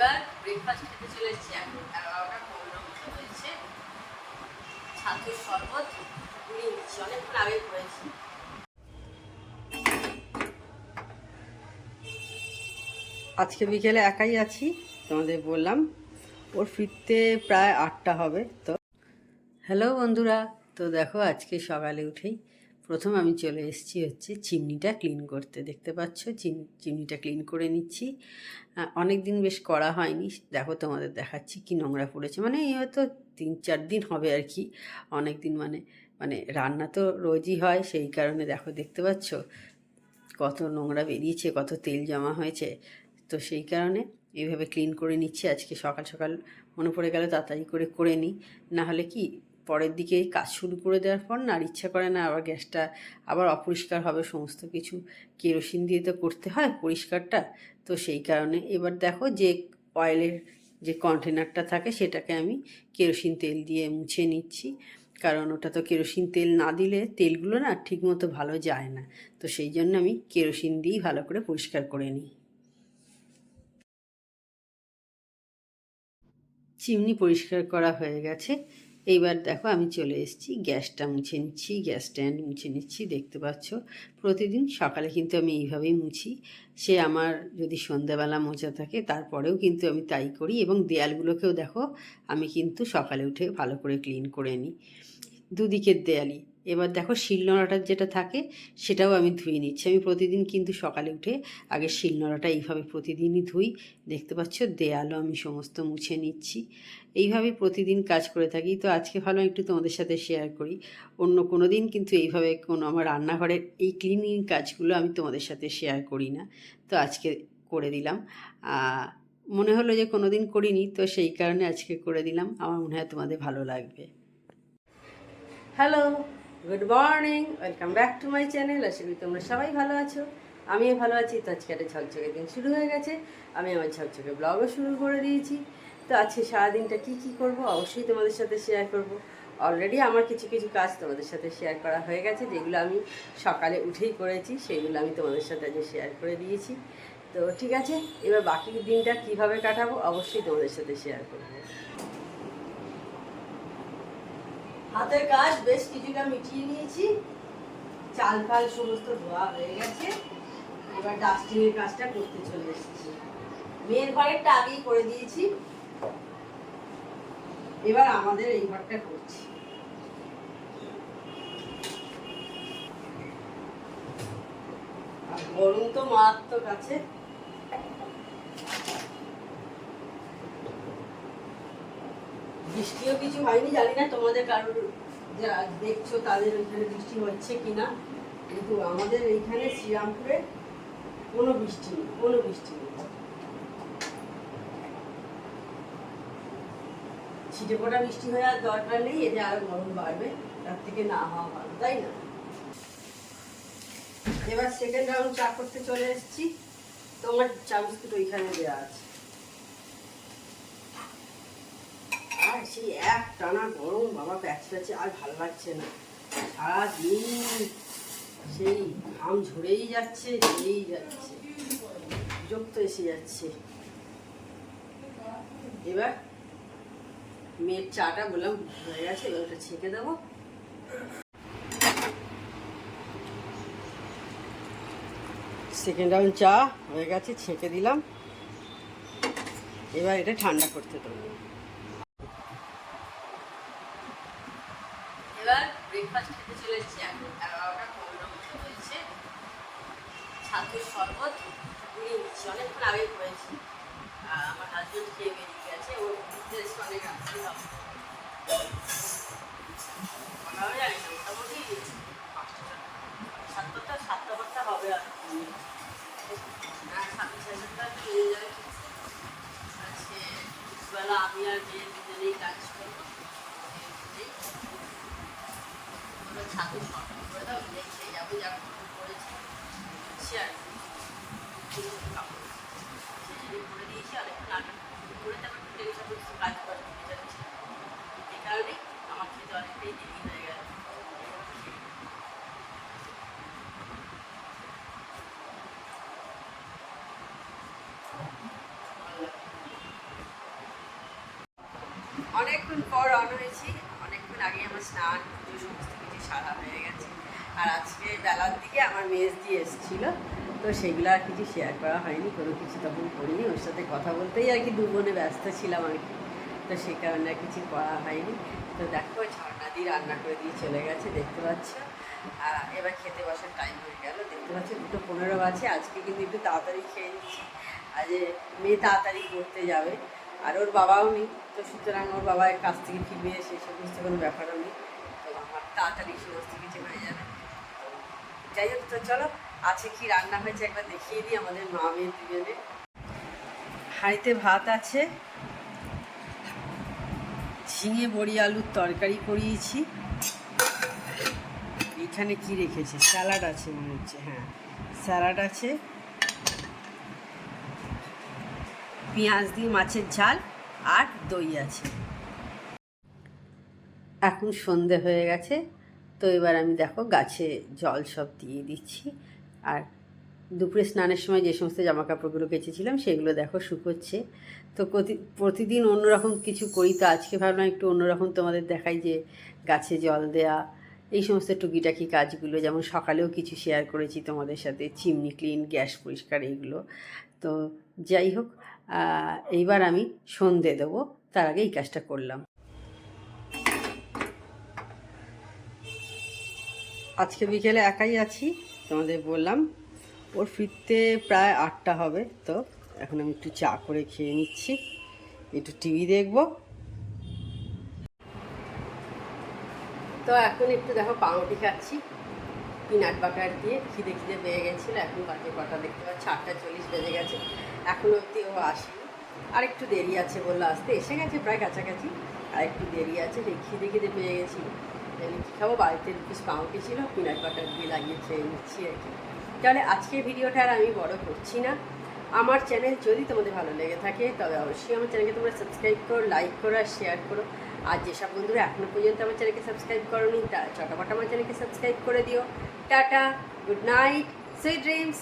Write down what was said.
এবার ব্রেকফাস্ট খেতে এগারোটা পনেরো হয়েছে। শরবত নিচ্ছি অনেকক্ষণ আগে করেছি। আজকে বিকেলে একাই আছি, তোমাদের বললাম। ওর ফিরতে প্রায় আটটা হবে, তো। হ্যালো বন্ধুরা, তো দেখো আজকে সকালে উঠেই প্রথম আমি চলে এসেছি হচ্ছে চিমনিটা ক্লিন করতে। দেখতে পাচ্ছ, চিম, চিমনিটা ক্লিন করে নিচ্ছি। অনেক দিন বেশ করা হয়নি। দেখো তোমাদের দেখাচ্ছি কি নোংরা পড়েছে। মানে এই হয়তো তিন, চার দিন হবে আর কি। অনেক দিন মানে মানে রান্না তো রোজই হয়, সেই কারণে দেখো দেখতে পাচ্ছ কত নোংরা বেরিয়েছে, কত তেল জমা হয়েছে। তো সেই কারণে এইভাবে ক্লিন করে নিচ্ছি। আজকে সকাল সকাল মনে পড়ে গেল, তাড়াতাড়ি করে করে নিই। না হলে কি পরের দিকে কাজ শুরু করে দেওয়ার পর না আর ইচ্ছা করে না আবার গ্যাসটা আবার অপরিষ্কার হবে, সমস্ত কিছু কেরোসিন দিয়ে তো করতে হয় পরিষ্কারটা। তো সেই কারণে এবার দেখো যে অয়েলের যে কন্টেনারটা থাকে সেটাকে আমি কেরোসিন তেল দিয়ে মুছে নিচ্ছি। কারণ ওটা তো কেরোসিন তেল না দিলে তেলগুলো না ঠিকমতো ভালো যায় না। তো সেই জন্য আমি কেরোসিন দিয়েই ভালো করে পরিষ্কার করে নিই। চিমনি পরিষ্কার করা হয়ে গেছে। এইবার দেখো আমি চলে এসেছি, গ্যাসটা মুছে নিচ্ছি, গ্যাস স্ট্যান্ড মুছে নিচ্ছি, দেখতে পাচ্ছ। প্রতিদিন সকালে কিন্তু আমি এইভাবেই মুছি। সে আমার যদি সন্ধ্যাবেলা মোচা থাকে, তারপরেও কিন্তু আমি তাই করি এবং দেয়ালগুলোকেও দেখো, আমি কিন্তু সকালে উঠে ভালো করে ক্লিন করে নিই। দুদিকের দেয়ালি এবার দেখো শিলনোড়াটা যেটা থাকে, সেটাও আমি ধুয়ে নিচ্ছি। আমি প্রতিদিন কিন্তু সকালে উঠে আগে শিলনোড়াটা এইভাবে প্রতিদিনই ধুই। দেখতে পাচ্ছ, দেয়ালও আমি সমস্ত মুছে নিচ্ছি। এইভাবে প্রতিদিন কাজ করে থাকি। তো আজকে ভালো একটু তোমাদের সাথে শেয়ার করি। অন্য কোনো দিন কিন্তু এইভাবে কোনো আমার রান্নাঘরের এই ক্লিনিং কাজগুলো আমি তোমাদের সাথে শেয়ার করি না। তো আজকে করে দিলাম। মনে হলো যে কোনো দিন করিনি, তো সেই কারণে আজকে করে দিলাম। আমার মনে হয় তোমাদের ভালো লাগবে। Hello good morning welcome back to my channel আশা করি তোমরা সবাই ভালো আছো। আমিও ভালো আছি। তো আজকে একটা ঝকঝকে দিন শুরু হয়ে গেছে। আমি আমার ঝকঝকে ব্লগও শুরু করে দিয়েছি। তো আজকে সারাদিনটা কী কী করব? অবশ্যই তোমাদের সাথে শেয়ার করব। অলরেডি আমার কিছু কিছু কাজ তোমাদের সাথে শেয়ার করা হয়ে গেছে, যেগুলো আমি সকালে উঠেই করেছি, সেগুলো আমি তোমাদের সাথে আজকে শেয়ার করে দিয়েছি। তো ঠিক আছে, এবার বাকি দিনটা কীভাবে কাটাবো, অবশ্যই তোমাদের সাথে শেয়ার করব। হাতের কাজ, বেশ কিছুটা মিটিয়ে নিয়েছি। চাল ফাল সমস্ত ধোয়া হয়ে গেছে। এবার ডাস্টিংয়ের কাজটা করতে চলে এসেছি। মেয়ের ঘরেরটা আগেই করে দিয়েছি। এবার আমাদের এই ঘরটা করছি। গরম তো মারাত্মক আছে। বৃষ্টিও কিছু হয়নি, জানি না তোমাদের কারোর যা দেখছ তাদের ওইখানে বৃষ্টি হচ্ছে কিনা। কিন্তু আমাদের এইখানে শ্রীরামপুরে কোনো বৃষ্টি নেই, কোনো বৃষ্টি নেই। ছিটে ফোটা বৃষ্টি হয়ে দরকার নেই, এতে আরও গরম বাড়বে, তার থেকে না হওয়া ভালো, তাই না? এবার সেকেন্ড রাউন্ড চা করতে চলে এসেছি। তোমার চা বিস্কুট ওইখানে দেওয়া আছে। আর সেই এক টানা গরম, বাবা, প্যাচ প্যাচে, আর ভালো লাগছে না। সারাদিন সেই ঘাম ঝরেই যাচ্ছে ঝরেই যাচ্ছে, বিরক্ত এসে যাচ্ছে। এবার মেয়ের চাটা বললাম হয়ে গেছে, এবার ওটা ছেঁকে দেবো। সেকেন্ড রাউন্ড চা হয়ে গেছে, ছেঁকে দিলাম। এবার এটা ঠান্ডা করতে দেবো। এবার ব্রেকফাস্ট হয়েছে। শরবত অনেকক্ষণ আগে করেছি। আমার হাজবেন্ড খেয়ে বেরিয়ে গেছে ও ঘুরতে এসে অনেক হবে কটা জানি না মোটামুটি পাঁচটা সাতটা সাতটা পাঁচটা হবে আর সাড়ে সাতটা পেয়ে যাবে আজকে বেলা আমি আর মেয়ে দুজনেই কাজ করব ছাতু শর্ট ভালো হয়েছি অনেকক্ষণ আগে আমার স্নান, পুজো, সমস্ত কিছু সারা হয়ে গেছে। আর আজকে বেলার দিকে আমার মেজ দিয়ে এসেছিল, তো সেগুলো আর কিছু শেয়ার করা হয়নি, কোনো কিছু তখন করিনি, ওর সাথে কথা বলতেই আর কি দুবনে ব্যস্ত ছিলাম আর কি। তো সে কারণে আর কিছু করা হয়নি। তো দেখো ঝর্ণা দিয়ে রান্না করে দিয়ে চলে গেছে, দেখতে পাচ্ছ? আর এবার খেতে বসার টাইম হয়ে গেল, দেখতে পাচ্ছ দুটো পনেরো বাজে, আজকে কিন্তু একটু তাড়াতাড়ি খেয়ে নিচ্ছি। আজ মেয়ে তাড়াতাড়ি করতে যাবে। আর ওর বাবাও নেই, তো সুতরাং ওর বাবার কাছ থেকে ফিরবে সেই সমস্ত কোনো ব্যাপারও নেই। তো আমার তাড়াতাড়ি সমস্ত কিছু হয়ে যাবে। যাই হোক, তো চলো, আছে কি রান্না হয়েছে একবার দেখিয়ে দিই আমাদের মা মেয়ের দুজনে। হাঁড়িতে ভাত আছে, ঝিঙে, বড়ি, আলুর তরকারি করিয়েছি। এখানে কি রেখেছে? স্যালাড আছে মনে হচ্ছে হ্যাঁ। স্যালাড আছে পেঁয়াজ দিয়ে মাছের ঝাল আর দই আছে। এখন সন্ধে হয়ে গেছে, তো এবার আমি দেখো গাছে জল সব দিয়ে দিচ্ছি। আর দুপুরে স্নানের সময় যে সমস্ত জামা কাপড়গুলো কেচেছিলাম, সেগুলো দেখো শুকোচ্ছে। তো প্রতি- প্রতিদিন অন্যরকম কিছু করি, তো আজকে ভাবলাম একটু অন্যরকম তোমাদের দেখাই যে গাছে জল দেয়া, এই সমস্ত টুকিটাকি কাজগুলো। যেমন সকালেও কিছু শেয়ার করেছি তোমাদের সাথে, চিমনি ক্লিন গ্যাস পরিষ্কার, এইগুলো। তো যাই হোক এইবার আমি সন্ধে দেবো। তার আগে এই কাজটা করলাম। আজকে বিকেলে একাই আছি, তোমাদের বললাম। ওর ফিরতে প্রায় আটটা হবে, তো এখন আমি একটু চা করে খেয়ে নিচ্ছি। একটু টিভি দেখব। তো এখন একটু দেখো, পাউরুটি খাচ্ছি। পিনাট বাটার দিয়ে খিদে খিদে পেয়ে গেছিল, এখন বাজে কটা, দেখতে পাচ্ছি আটটা চল্লিশ বেজে গেছে। এখনও অবধি ও আসেনি। আর একটু দেরি আছে বলল আসতে। এসে গেছে প্রায় কাছাকাছি। আর একটু দেরি আছে খিদে খিদে পেয়ে গেছি। কী খাব? বাড়িতে পিস পাউরুটি ছিল পিনাট বাটার দিয়ে লাগিয়ে খেয়ে নিচ্ছি আর কি। তাহলে আজকের ভিডিওটা আর আমি বড় করছি না। আমার চ্যানেল যদি তোমাদের ভালো লেগে থাকে, তবে অবশ্যই আমার চ্যানেলকে তোমরা সাবস্ক্রাইব করো লাইক করো আর শেয়ার করো। আর যেসব বন্ধুরা এখনও পর্যন্ত আমার চ্যানেলকে সাবস্ক্রাইব করোনি, তা চটাপট আমার চ্যানেলকে সাবস্ক্রাইব করে দিও। Tata good night sweet dreams